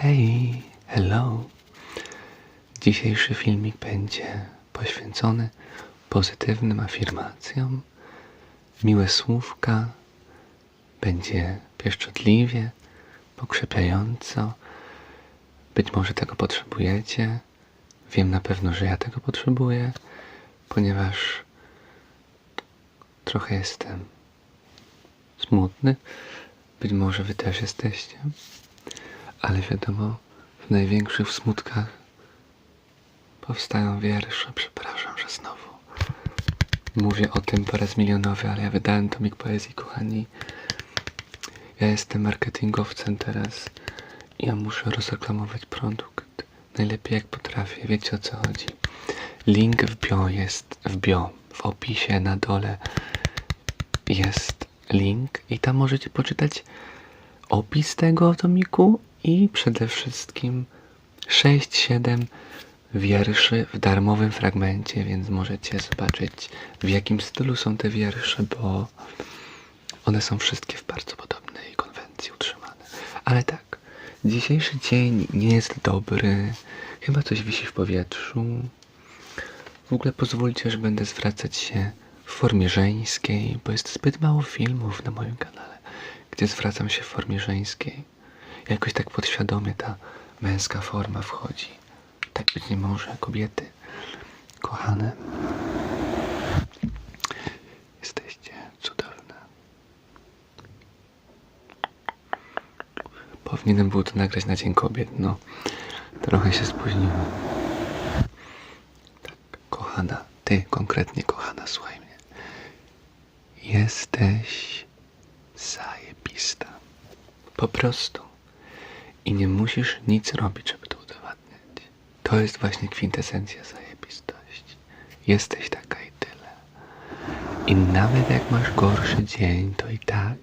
Hej, hello. Dzisiejszy filmik będzie poświęcony pozytywnym afirmacjom. Miłe słówka, będzie pieszczotliwie, pokrzepiająco. Być może tego potrzebujecie. Wiem na pewno, że ja tego potrzebuję, ponieważ trochę jestem smutny. Być może wy też jesteście. Ale wiadomo, w największych smutkach powstają wiersze. Przepraszam, że znowu mówię o tym po raz milionowy, ale ja wydałem tomik poezji, kochani. Ja jestem marketingowcem teraz. Ja muszę rozreklamować produkt. Najlepiej jak potrafię. Wiecie o co chodzi. Link w bio jest w bio. W opisie na dole jest link i tam możecie poczytać opis tego tomiku i przede wszystkim 6-7 wierszy w darmowym fragmencie, więc możecie zobaczyć w jakim stylu są te wiersze, bo one są wszystkie w bardzo podobnej konwencji utrzymane. Ale tak, dzisiejszy dzień nie jest dobry, chyba coś wisi w powietrzu. W ogóle pozwólcie, że będę zwracać się w formie żeńskiej, bo jest zbyt mało filmów na moim kanale, gdzie zwracam się w formie żeńskiej. Jakoś tak podświadomie ta męska forma wchodzi. Tak być nie może, kobiety. Kochane. Jesteście cudowne. Powinienem był to nagrać na Dzień Kobiet, no. Trochę się spóźniłem. Tak, kochana, ty konkretnie, kochana, słuchaj mnie. Jesteś zajebista. Po prostu. I nie musisz nic robić, żeby to udowadniać. To jest właśnie kwintesencja zajebistości. Jesteś taka i tyle. I nawet jak masz gorszy dzień, to i tak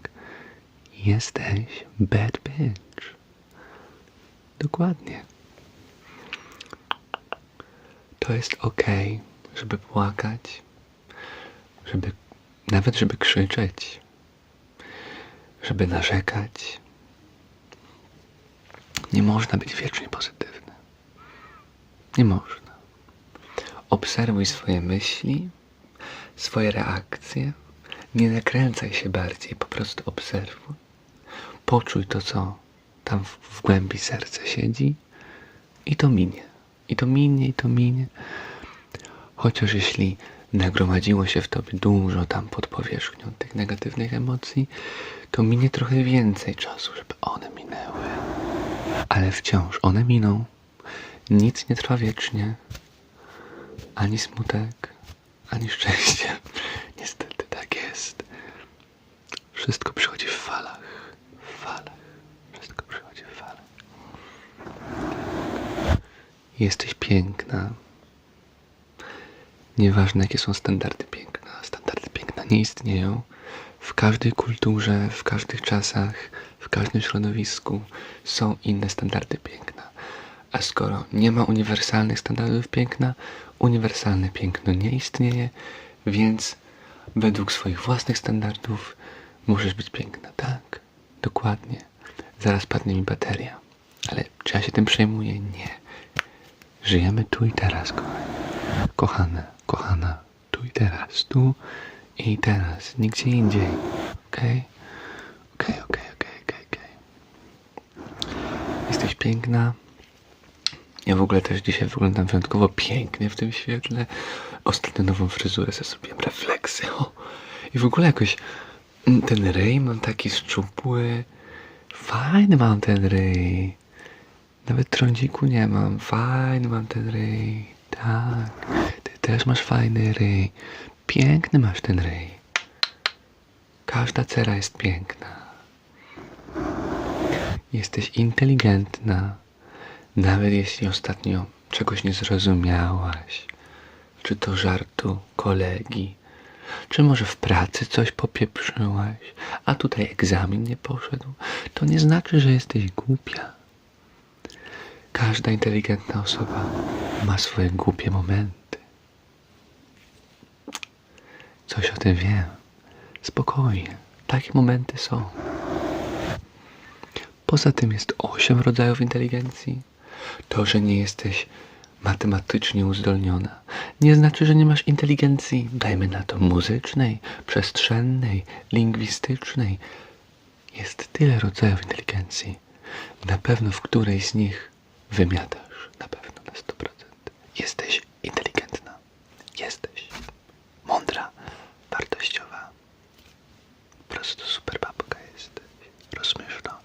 jesteś bad bitch. Dokładnie. To jest ok, żeby płakać, żeby nawet żeby krzyczeć, żeby narzekać. Nie można być wiecznie pozytywny. Nie można. Obserwuj swoje myśli, swoje reakcje. Nie nakręcaj się bardziej, po prostu obserwuj. Poczuj to, co tam w, w głębi serca siedzi i to minie. I to minie, i to minie. Chociaż jeśli nagromadziło się w tobie dużo tam pod powierzchnią tych negatywnych emocji, to minie trochę więcej czasu, żeby one minęły. Ale wciąż one miną. Nic nie trwa wiecznie. Ani smutek, ani szczęście. Niestety tak jest. Wszystko przychodzi w falach. W falach. Wszystko przychodzi w falach. Jesteś piękna. Nieważne jakie są standardy piękna. Standardy piękna nie istnieją. W każdej kulturze, w każdych czasach, w każdym środowisku są inne standardy piękna. A skoro nie ma uniwersalnych standardów piękna, uniwersalne piękno nie istnieje, więc według swoich własnych standardów możesz być piękna. Tak, dokładnie. Zaraz padnie mi bateria. Ale czy ja się tym przejmuję? Nie. Żyjemy tu i teraz, kochani. Kochane, kochana, tu i teraz, tu i teraz, nigdzie indziej. Okej? Okej, okej, okej, okej, okej. Jesteś piękna. Ja w ogóle też dzisiaj wyglądam wyjątkowo pięknie w tym świetle. Ostatnio nową fryzurę zrobiłem, refleksy. O. I w ogóle jakoś mm, ten ryj mam taki szczupły. Fajny mam ten ryj. Nawet trądziku nie mam. Fajny mam ten ryj. Tak. Ty też masz fajny ryj. Piękny masz ten ryj. Każda cera jest piękna. Jesteś inteligentna. Nawet jeśli ostatnio czegoś nie zrozumiałaś. Czy to żartu kolegi. Czy może w pracy coś popieprzyłaś, a tutaj egzamin nie poszedł, to nie znaczy, że jesteś głupia. Każda inteligentna osoba ma swoje głupie momenty. Coś o tym wiem. Spokojnie. Takie momenty są. Poza tym jest osiem rodzajów inteligencji. To, że nie jesteś matematycznie uzdolniona, nie znaczy, że nie masz inteligencji, dajmy na to muzycznej, przestrzennej, lingwistycznej. Jest tyle rodzajów inteligencji. Na pewno w którejś z nich wymiatasz. Na pewno na 100%. Jesteś inteligentna. Jesteś mądra, wartościowa. Po prostu super babka jesteś. Rozumiesz to?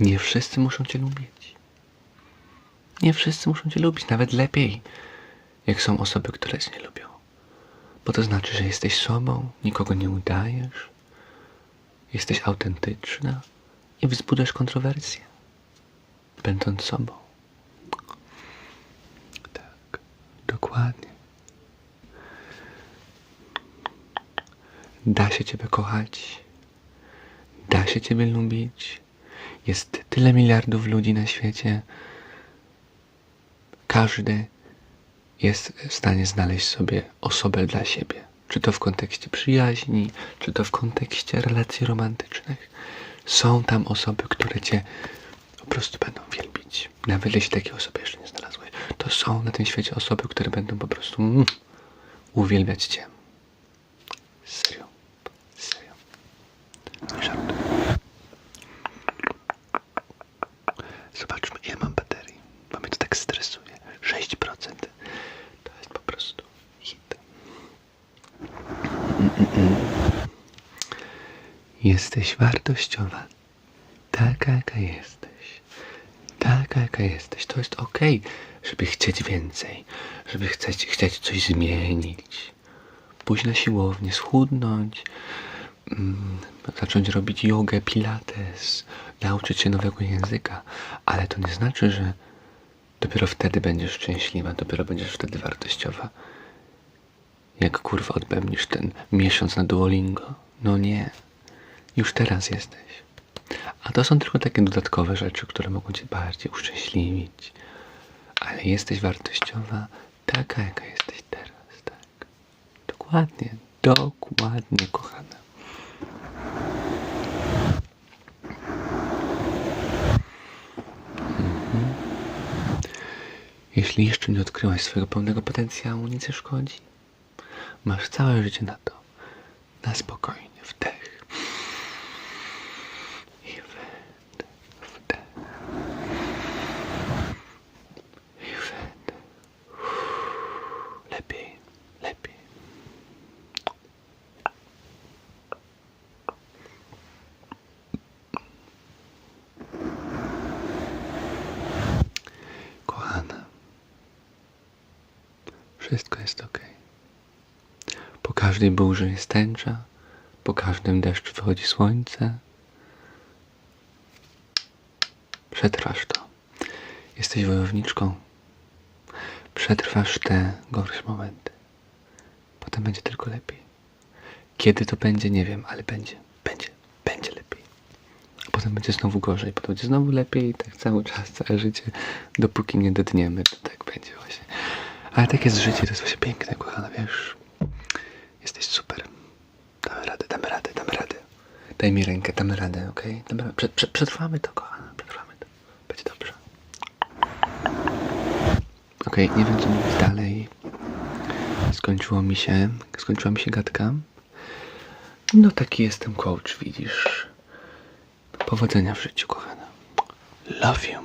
Nie wszyscy muszą cię lubić. Nie wszyscy muszą cię lubić, nawet lepiej, jak są osoby, które cię nie lubią. Bo to znaczy, że jesteś sobą, nikogo nie udajesz, jesteś autentyczna i wzbudzasz kontrowersje, będąc sobą. Tak, dokładnie. Da się Ciebie kochać, da się Ciebie lubić. Jest tyle miliardów ludzi na świecie. Każdy jest w stanie znaleźć sobie osobę dla siebie. Czy to w kontekście przyjaźni, czy to w kontekście relacji romantycznych. Są tam osoby, które Cię po prostu będą wielbić. Nawet jeśli takiej osoby jeszcze nie znalazłeś, to są na tym świecie osoby, które będą po prostu mm, uwielbiać Cię. Serio. Zobaczmy, ile mam baterii. Bo mnie to tak stresuje. 6%. To jest po prostu hit. Jesteś wartościowa. Taka, jaka jesteś. Taka, jaka jesteś. To jest okej, żeby chcieć więcej. Żeby chcieć, chcieć coś zmienić. Pójść na siłownię, schudnąć. Mm, zacząć robić jogę, pilates, nauczyć się nowego języka, ale to nie znaczy, że dopiero wtedy będziesz szczęśliwa, dopiero będziesz wtedy wartościowa. Jak kurwa odbędziesz ten miesiąc na Duolingo. No nie. Już teraz jesteś. A to są tylko takie dodatkowe rzeczy, które mogą cię bardziej uszczęśliwić. Ale jesteś wartościowa taka, jaka jesteś teraz, tak. Dokładnie, dokładnie, kochana. Jeśli jeszcze nie odkryłaś swojego pełnego potencjału, nic nie szkodzi. Masz całe życie na to. Na spokojnie. Wdech. I wydech. Wdech. I wydech. Lepiej. Lepiej. Kochana. Wszystko jest ok. Po każdej burzy jest tęcza, po każdym deszczu wychodzi słońce. Przetrwasz to. Jesteś wojowniczką. Przetrwasz te gorsze momenty. Potem będzie tylko lepiej. Kiedy to będzie, nie wiem, ale będzie, będzie, będzie lepiej. A potem będzie znowu gorzej, potem będzie znowu lepiej i tak cały czas, całe życie, dopóki nie dotniemy, to tak będzie właśnie. Ale tak jest życie, to jest właśnie piękne, kochana, wiesz. Jesteś super. Damy radę, damy radę, damy radę. Daj mi rękę, damy radę, okej? Damy. Prze, prze, przetrwamy to, kochana, przetrwamy to. Będzie dobrze. Okej, nie wiem co mówić dalej. Skończyło mi się, skończyła mi się gadka. No taki jestem coach, widzisz. Powodzenia w życiu, kochana. Love you.